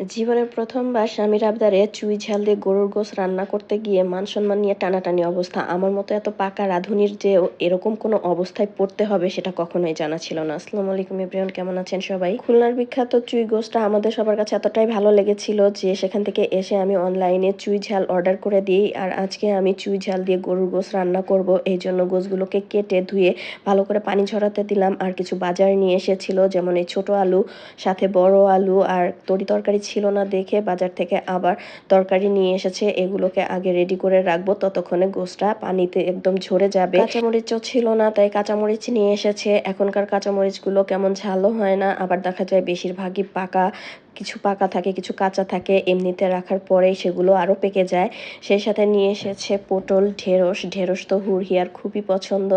জীবনের প্রথমবার স্বামীর আবদারে চুই ঝাল দিয়ে গরুর গোস রান্না করতে গিয়ে মান সম্মান নিয়ে টানাটানি অবস্থা। আমার মতো এত পাকা রাঁধুনির যে এরকম কোনো অবস্থায় পড়তে হবে সেটা কখনোই জানা ছিল না। আসসালামু আলাইকুম ইব্রাহিম কেমন আছেন সবাই? খুলনার বিখ্যাত চুই গোসটা আমাদের সবার কাছে এতটাই ভালো লেগেছিল যে সেখান থেকে এসে আমি অনলাইনে চুই ঝাল অর্ডার করে দিই আর আজকে আমি চুই ঝাল দিয়ে গরুর গোস রান্না করব। এই জন্য গোসগুলোকে কেটে ধুয়ে ভালো করে পানি ঝরাতে দিলাম আর কিছু বাজার নিয়ে এসেছিল, যেমন এই ছোট আলু, সাথে বড় আলু আর তরি তরকারি ছিল না দেখে বাজার থেকে আবার তরকারি নিয়ে এসেছে। এগুলোকে আগে রেডি করে রাখব, ততক্ষণে গোসটা পানিতে একদম ঝরে যাবে। কাঁচামরিচও ছিল না, তাই কাঁচামরিচ নিয়ে এসেছে। এখনকার কাঁচামরিচগুলো কেমন ঝালও হয় না, আবার দেখা যায় বেশিরভাগই পাকা কিছু পাকা থাকে, কিছু কাঁচা থাকে, এমনিতে রাখার পরেই সেগুলো আরও পেকে যায়। সেই সাথে নিয়ে এসেছে পটল, ঢেঁড়স ঢেঁড়স তো হুর হিয়ার খুবই পছন্দ।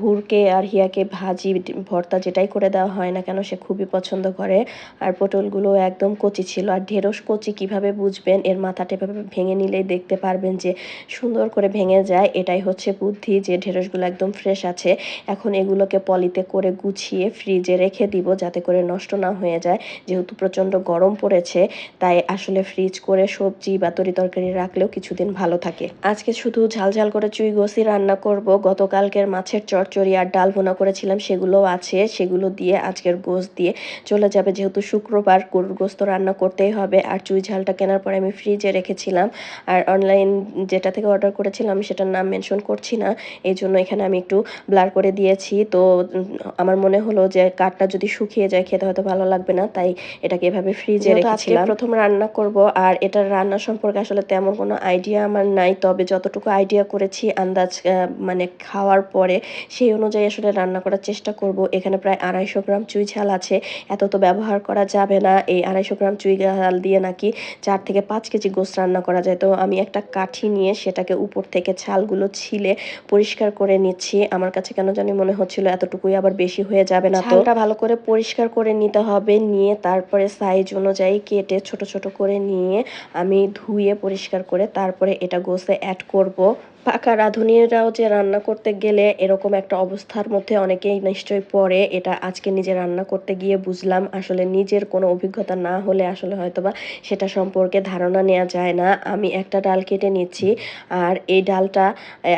হুরকে আর হিয়াকে ভাজি, ভর্তা যেটাই করে দেওয়া হয় না কেন সে খুবই পছন্দ করে। আর পটলগুলো একদম কচি ছিল। আর ঢেঁড়স কচি কীভাবে বুঝবেন? এর মাথাটা এভাবে ভেঙে নিলেই দেখতে পারবেন যে সুন্দর করে ভেঙে যায়। এটাই হচ্ছে বুদ্ধি যে ঢেঁড়সগুলো একদম ফ্রেশ আছে। এখন এগুলোকে পলিতে করে গুছিয়ে ফ্রিজে রেখে দিব যাতে করে নষ্ট না হয়ে যায়। যেহেতু প্রচণ্ড গরম পড়েছে, তাই আসলে ফ্রিজ করে সবজি বা তরি তরকারি রাখলেও কিছুদিন ভালো থাকে। আজকে শুধু ঝাল ঝাল করে চুই গোসি রান্না করব। গতকালকের মাছের চচ্চড়ি আর ডাল ভোনা করেছিলাম, সেগুলোও আছে। সেগুলো দিয়ে আজকের গোস দিয়ে চলে যাবে। যেহেতু শুক্রবার, গরুর গোস্ত রান্না করতেই হবে। আর চুই ঝালটা কেনার পরে আমি ফ্রিজে রেখেছিলাম। আর অনলাইন যেটা থেকে অর্ডার করেছিলাম সেটার নাম মেনশন করছি না। এই জন্য এখানে আমি একটু ব্লার করে দিয়েছি। তো আমার মনে হলো যে কাঠটা যদি শুকিয়ে যায়, খেতে হয়তো ভালো লাগবে না। তাই এটাকে এভাবে ফ্রিজে রেখেছিলাম। প্রথম রান্না করব আর এটার রান্না সম্পর্কে আসলে তেমন কোনো আইডিয়া আমার নাই। তবে যতটুকু আইডিয়া করেছি আন্দাজ মানে খাওয়ার পরে সেই অনুযায়ী আসলে রান্না করার চেষ্টা করব। এখানে প্রায় আড়াইশো গ্রাম চুই ঝাল আছে। এত তো ব্যবহার করা যাবে না। এই আড়াইশো গ্রাম চুই ঝাল দিয়ে নাকি চার থেকে পাঁচ কেজি গোস রান্না করা যায়। তো আমি একটা কাঠি নিয়ে সেটাকে উপর থেকে ছালগুলো ছিলে পরিষ্কার করে নিচ্ছি। আমার কাছে কেন জানি মনে হচ্ছিল এতটুকুই আবার বেশি হয়ে যাবে না তো। ভালো করে পরিষ্কার করে নিতে হবে। নিয়ে তারপরে সাইজ অনুযায়ী কেটে ছোট ছোট করে নিয়ে আমি ধুয়ে পরিষ্কার করে তারপরে এটা গোসে অ্যাড করব। পাকা রাঁধুনিরাও যে রান্না করতে গেলে এরকম একটা অবস্থার মধ্যে অনেকেই নিশ্চয়ই পড়ে, এটা আজকে নিজে রান্না করতে গিয়ে বুঝলাম। আসলে নিজের কোনো অভিজ্ঞতা না হলে আসলে হয়তোবা সেটা সম্পর্কে ধারণা নেওয়া যায় না। আমি একটা ডাল কেটে নিচ্ছি আর এই ডালটা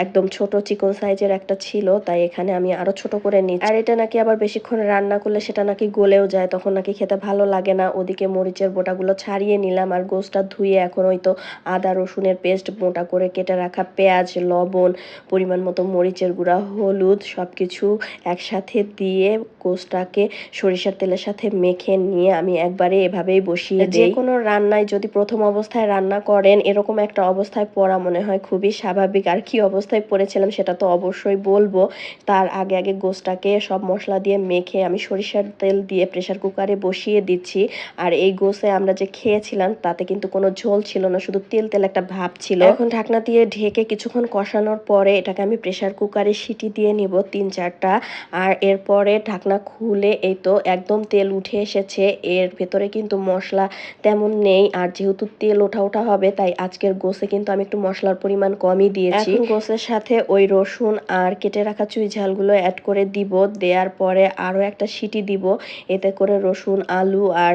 একদম ছোট চিকন সাইজের একটা ছিল, তাই এখানে আমি আরও ছোট করে নিচ্ছি। আর এটা নাকি আবার বেশিক্ষণ রান্না করলে সেটা নাকি গলেও যায়, তখন নাকি খেতে ভালো লাগে না। ওদিকে মরিচের বোটাগুলো ছাড়িয়ে নিলাম আর গোসটা ধুয়ে এখন ওই তো আদা রসুনের পেস্ট মোটা করে কেটে রাখা পেঁয়াজ লবণ পরিমাণ মতো মরিচের গুঁড়া হলুদ সব কিছু একসাথে দিয়ে কোষটাকে সরিষার তেলের সাথে মেখে নিয়ে আমি একবারে এভাবেই বসিয়ে যে কোনো রান্নায় যদি প্রথম অবস্থায় রান্না করেন এরকম একটা অবস্থায় পড়া মনে হয় খুবই স্বাভাবিক। আর কি অবস্থায় পড়েছিলাম সেটা তো অবশ্যই বলব। তার আগে আগে গোসটাকে সব মশলা দিয়ে মেখে আমি সরিষার তেল দিয়ে প্রেশার কুকারে বসিয়ে দিচ্ছি। আর এই গোসে আমরা যে খেয়েছিলাম, তাতে কিন্তু কোনো ঝোল ছিল না, শুধু তেল তেল একটা ভাব ছিল। এখন ঢাকনা দিয়ে ঢেকে কিছুক্ষণ কষানোর পরে এটাকে আমি প্রেশার কুকারে সিটি দিয়ে নিব তিন চারটা। আর এরপরে ঢাকনা খুলে এই তো একদম তেল উঠে এসেছে। এর ভেতরে কিন্তু মশলা তেমন নেই, আর যেহেতু তেল ওঠা ওঠা হবে, তাই আজকের গোসে কিন্তু আমি একটু মশলার পরিমাণ কমই দিয়েছি। গোসের সাথে ওই রসুন আর কেটে রাখা চুই ঝালগুলো অ্যাড করে দিব। দেওয়ার পরে আরও একটা সিটি দিব। এতে করে রসুন, আলু আর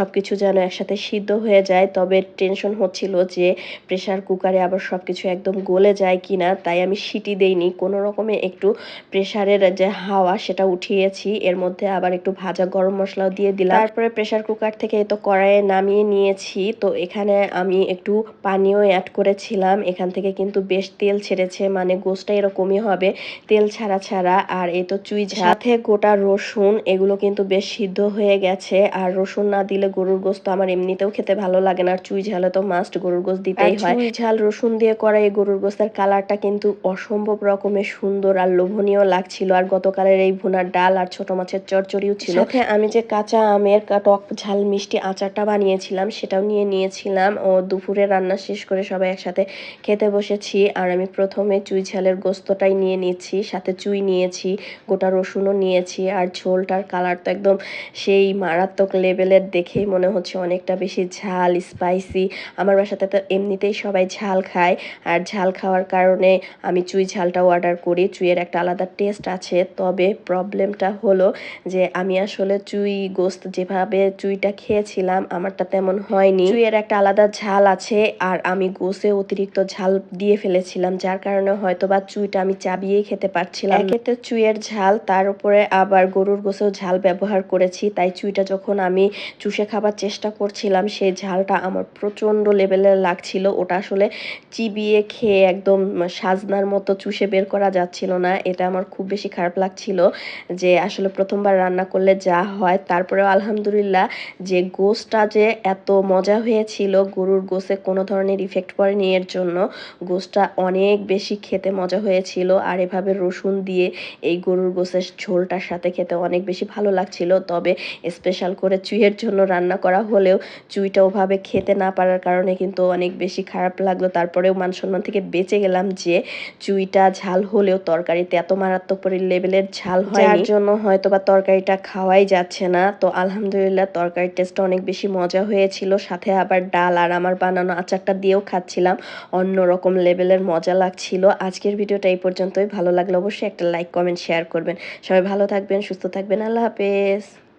সব কিছু যেন একসাথে সিদ্ধ হয়ে যায়। তবে টেনশন হচ্ছিল যে প্রেশার কুকারে আবার সব কিছু একদম গলে যায় কি না তাই আমি সিটি দেইনি। কোনো রকমে একটু প্রেশারের যে হাওয়া সেটা উঠিয়েছি। এর মধ্যে আবার একটু ভাজা গরম মশলাও দিয়ে দিলাম। তারপরে প্রেশার কুকার থেকে তো কড়াইয়ে নামিয়ে নিয়েছি। তো এখানে আমি একটু পানিও অ্যাড করেছিলাম। এখান থেকে কিন্তু বেশ তেল ছেড়েছে মানে গোসটা এরকমই হবে। তেল ছাড়া ছাড়া। আর এই তো চুই সাথে গোটা রসুন, এগুলো কিন্তু বেশ সিদ্ধ হয়ে গেছে। আর রসুন না দিলে গরুর গোস তো আমার এমনিতেও খেতে ভালো লাগে না। আর চুই ঝালে তো মাস্ট গরুর গোস দিতেই হয়। ঝাল রসুন দিয়ে করা এই গরুর গোস্তের কালারটা কিন্তু অসম্ভব রকমের সুন্দর আর লোভনীয় লাগছিল। আর গতকালের এই ভুনার ডাল আর ছোট মাছের চচ্চড়িও ছিল। সাথে আমি যে কাঁচা আমের টক ঝাল মিষ্টি আচারটা বানিয়েছিলাম সেটাও নিয়ে নিয়েছিলাম। ও দুপুরে রান্না শেষ করে সবাই একসাথে খেতে বসেছি। আর আমি প্রথমে চুই ঝালের গোস্তটাই নিয়ে নিচ্ছি সাথে চুই নিয়েছি গোটা রসুনও নিয়েছি। আর ঝোলটার কালার তো একদম সেই মারাত্মক লেভেলের দেখেই মনে হচ্ছে অনেকটা বেশি ঝাল স্পাইসি আমার বাসাতে তো এমনিতেই সবাই ঝাল খায়। আর ঝাল খাওয়ার কারণে আমি চুই ঝালটাও অর্ডার করি। চুইয়ের একটা আলাদা টেস্ট আছে। তবে প্রবলেমটা হলো যে আমি আসলে চুই গোস্ত যেভাবে চুইটা খেয়েছিলাম, আমারটা তেমন হয়নি। চুইয়ের একটা আলাদা ঝাল আছে আর আমি গোসে অতিরিক্ত ঝাল দিয়ে ফেলেছিলাম। যার কারণে হয়তো বা চুইটা আমি চাবিয়েই খেতে পারছিলাম। একেতে চুইয়ের ঝাল, তার উপরে আবার গরুর গোসেও ঝাল ব্যবহার করেছি। তাই চুইটা যখন আমি চুষে খাবার চেষ্টা করছিলাম সেই ঝালটা আমার প্রচণ্ড লেভেলের লাগছিল। ওটা আসলে চিবিয়ে খেয়ে একদম সাজনার মতো চুষে বের করা যাচ্ছিল না। এটা আমার খুব বেশি খারাপ লাগছিল যে আসলে প্রথমবার রান্না করলে যা হয়। তারপরেও আলহামদুলিল্লাহ যে গোসটা যে এত মজা হয়েছিল, গরুর গোসে কোনো ধরনের ইফেক্ট পড়েনি। এর জন্য গোসটা অনেক বেশি খেতে মজা হয়েছিল। আর এভাবে রসুন দিয়ে এই গরুর গোসের ঝোলটার সাথে খেতে অনেক বেশি ভালো লাগছিল। তবে স্পেশাল করে চুইয়ের জন্য রান্না করা হলেও চুইটা ওভাবে খেতে না পারার কারণে কিন্তু অনেক বেশি খারাপ লাগল। তারপরেও মান সম্মান থেকে বেঁচে গেলাম যে চুইটা ঝাল হলেও তরকারিতে এত মারাত্মক পরি লেভেলের ঝাল হয় যার জন্য হয়তো বা তরকারিটা খাওয়াই যাচ্ছে না। তো আলহামদুলিল্লাহ তরকারির টেস্টটা অনেক বেশি মজা হয়েছিল। সাথে আবার ডাল আর আমার বানানো আচারটা দিয়েও খাচ্ছিলাম। অন্য অন্যরকম লেভেলের মজা লাগছিল। আজকের ভিডিওটা এই পর্যন্তই। ভালো লাগলে অবশ্যই একটা লাইক কমেন্ট শেয়ার করবেন। সবাই ভালো থাকবেন সুস্থ থাকবেন। আল্লাহ হাফেজ।